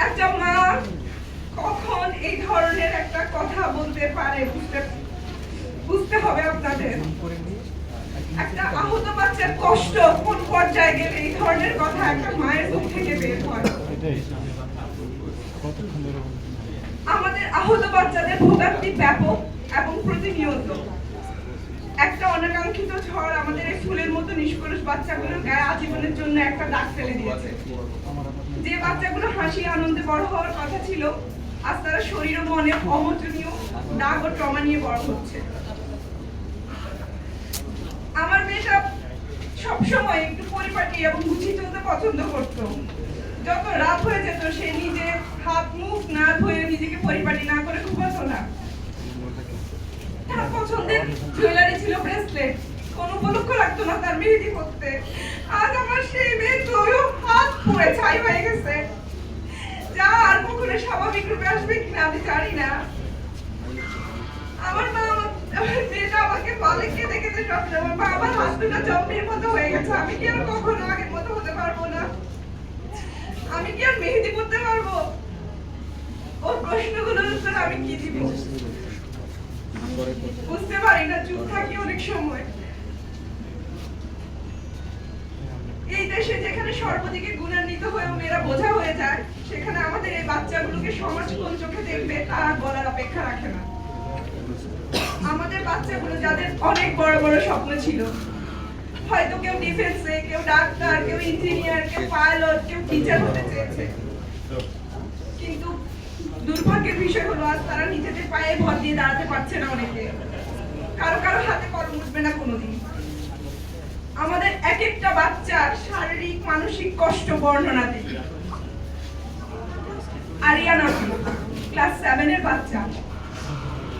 একটা মা কখন এই ধরনের একটা কথা বলতে পারে বুঝতে বুঝতে হবে আপনাদের। একটা আহত বাচ্চার কষ্ট কোন পর্যায়ে গেলে এই ধরনের কথা একটা মায়ের মুখ থেকে বের হয়? আমাদের আহত বাচ্চাদের ভোগান্তি ব্যাপক এবং অনাকাঙ্ক্ষিত ঝড় আমাদের এই ফুলের মতো নিষ্কলুষ বাচ্চাগুলোর গায়ে আজীবনের জন্য একটা দাগ ফেলে দিয়েছে। যে বাচ্চাগুলো হাসি আনন্দে বড় হওয়ার কথা ছিল, আজ তারা শরীর ও মনে অমোচনীয় দাগ ও ট্রমা নিয়ে বড় হচ্ছে। আমার মেয়েটা সবসময় একটু পরিপাটি এবং গুছিয়ে চলতে পছন্দ করতো। যত রাত হয়ে যেত, সে নিজে হাত মুখ না ধুয়ে নিজেকে পরিপাটি না করে ঘুমাতো না তার পছন্দের জুয়েলারি ছিল ব্রেসলেট কোন উপলক্ষ রাখতো না তার মেহেদি পরতে। আজ আমার সেই মেয়ে তোরও হাত পুড়ে, ছাই হয়ে গেছে। যা আর কখনো স্বাভাবিক রূপে আসবে কিনা আমি জানি না। আমার মা মেয়েটা আমাকে বলে কেঁদে কেঁদে আমার মা আমার হাত দুটো মতো হয়ে গেছে। আমি কি আর কখনো আগের মতো হতে পারব না? আমি কি আর মেহেদি পরতে পারব? ওর প্রশ্নগুলোর উত্তর আমি কি দিব? বুঝতে পারি না, চুপ থাকি অনেক সময়। দেশে যেখানে সর্বদিকে গুণান্বিত হয়েও মেয়েরা বোঝা হয়ে যায়, সেখানে আমাদের এই বাচ্চাগুলোকে সমাজ কোন চোখে দেখবে তা আর বলার অপেক্ষা রাখে না। আমাদের বাচ্চাগুলো যাদের অনেক বড় বড় স্বপ্ন ছিল, হয়তো কেউ ডিফেন্সে, কেউ ডাক্তার, কেউ ইঞ্জিনিয়ার, কেউ পাইলট, কেউ টিচার হতে চেয়েছে। কিন্তু দুর্ভাগ্যের বিষয় হলো, আজ তারা নিজেদের পায়ে ভর দিয়ে দাঁড়াতে পারছে না অনেকে। কারও কারও হাতে কলম উঠবে না কোনোদিন। এক একটা বাচ্চার শারীরিক, মানসিক কষ্ট বর্ণনা দিই। আরিয়ানা ক্লাস সেভেনের বাচ্চা।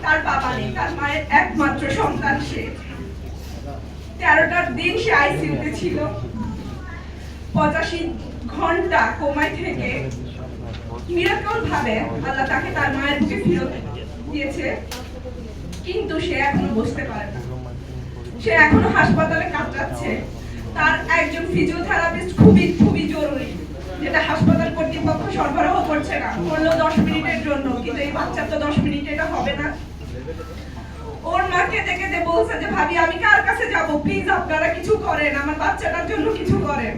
তার বাবা নেই, তার মায়ের একমাত্র সন্তান সে। তেরোটার দিন সে আইসিইউতে ছিল। পঁচাশি ঘণ্টা কোমায় থেকে মিরাকল ভাবে আল্লাহ তাকে তার মায়ের বুকে ফিরত দিয়েছে, কিন্তু সে এখনও বসতে পারে না। সে এখনও হাসপাতালে কাটাচ্ছে তার একজন ফিজিওথেরাপিস্ট খুবই খুবই জরুরি, যেটা হাসপাতাল কর্তৃপক্ষ সরবরাহ করছে না। করলেও দশ মিনিটের জন্য, কিন্তু এই বাচ্চার তো দশ মিনিট এটা হবে না। ওর মাকে দেখে যে বলছে যে, ভাবি, আমি কার কাছে যাব? প্লিজ আপনারা কিছু করেন, আমার বাচ্চাটার জন্য কিছু করেন।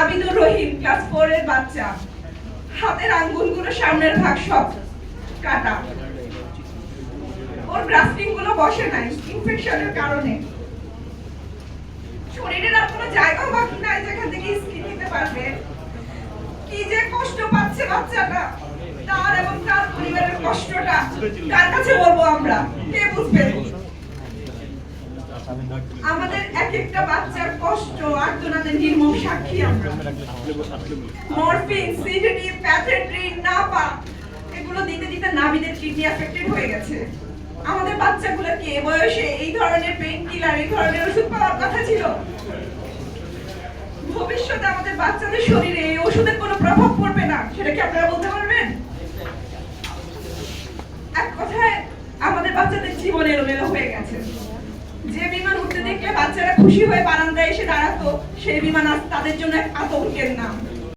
আবিদুর রহিম ক্লাস ফোর এর বাচ্চা। হাতের আঙ্গুলগুলো সামনের ভাগ সব কাটা। ওর গ্রাফটিংগুলো বসে নাই ইনফেকশনের কারণে। জায়গা বাকি নাই, যেখান থেকে স্কিন নিতে পারবে। কি যে কষ্ট পাচ্ছে বাচ্চাটা, তার এবং তার পরিবারের কষ্টটা, কার কাছে বলব আমরা? কে বুঝবে? আমাদের এক একটা বাচ্চার কষ্ট আর্তনাদের নির্মম সাক্ষী আমরা। মরফিন সিডনি প্যাথেড্রিন নাপা এগুলো দিতে দিতে নাভিদের কিডনি অ্যাফেক্টেড হয়ে গেছে। আমাদের বাচ্চাগুলো কি? বয়সে এই ধরনের পেইন কিলার এই ধরনের ওষুধ পাওয়ার কথা ছিল। ভবিষ্যতে আমাদের বাচ্চাদের শরীরে এই ওষুধের কোনো প্রভাব পড়বে না, সেটা কি আপনারা বলতে পারবেন? এক কথায়, আমাদের বাচ্চাদের জীবন এলোমেলো হয়ে গেছে। যে বিমান উঠতে দেখলে বাচ্চারা খুশি হয়ে বারান্দায় এসে দাঁড়াতো, সেই বিমান আজ তাদের জন্য এক আতঙ্কের নাম।